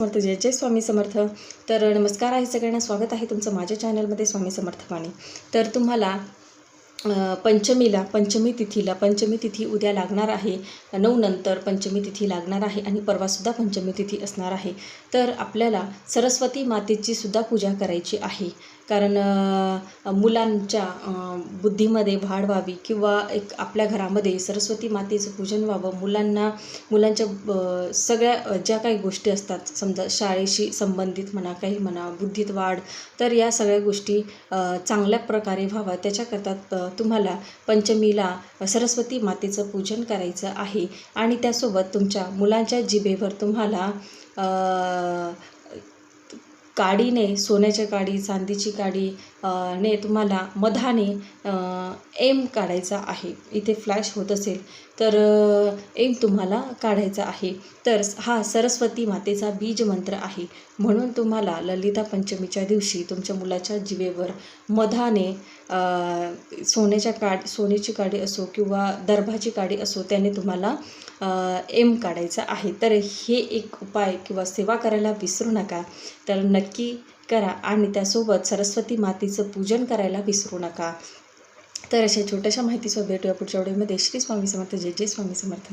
समर्थ जय जय स्वामी समर्थ. तर नमस्कार आहे सगळ्यांना. स्वागत आहे तुमचं माझ्या चॅनलमध्ये स्वामी समर्थ वाणी. तर तुम्हाला पंचमीला पंचमी तिथीला पंचमी तिथी उद्या लागणार आहे. नऊ नंतर पंचमी तिथी लागणार आहे आणि परवासुद्धा पंचमी तिथी असणार आहे. तर आपल्याला सरस्वती मातेची सुद्धा पूजा करायची आहे. कारण मुलांच्या बुद्धीमध्ये वाढ व्हावी किंवा एक आपल्या घरामध्ये सरस्वती मातेचं पूजन व्हावं. मुलांना मुलांच्या ब- सगळ्या ज्या काही गोष्टी असतात समजा शाळेशी संबंधित म्हणा काही म्हणा बुद्धीत वाढ तर या सगळ्या गोष्टी चांगल्या प्रकारे व्हाव्या त्याच्याकरता तुम्हाला पंचमीला सरस्वती मातेचं पूजन करायचं आहे. आणि त्यासोबत तुमच्या मुलांच्या जिभेवर तुम्हाला काडीने सोन्याच्या काडी चांदीची काडी ने तुम्हाला मधाने एम काढायचा आहे. इथे फ्लॅश होत असेल तर एम तुम्हाला काढायचा आहे. तर हा सरस्वती मातेचा बीज मंत्र आहे. म्हणून तुम्हाला ललिता पंचमीच्या दिवशी तुमच्या मुलाच्या जिवेवर मधाने सोन्याच्या काड सोन्याची काडी असो किंवा दर्भाची काडी असो त्याने तुम्हाला एम काढायचा आहे. तर हे एक उपाय किंवा सेवा करायला विसरू नका. तर नक्की करा आणि त्यासोबत सरस्वती मातेचं पूजन करायला विसरू नका. तर अशा छोट्याशा माहितीसोबत भेटूया पुढच्या व्हिडिओमध्ये. श्री स्वामी समर्थ. जय जय स्वामी समर्थ.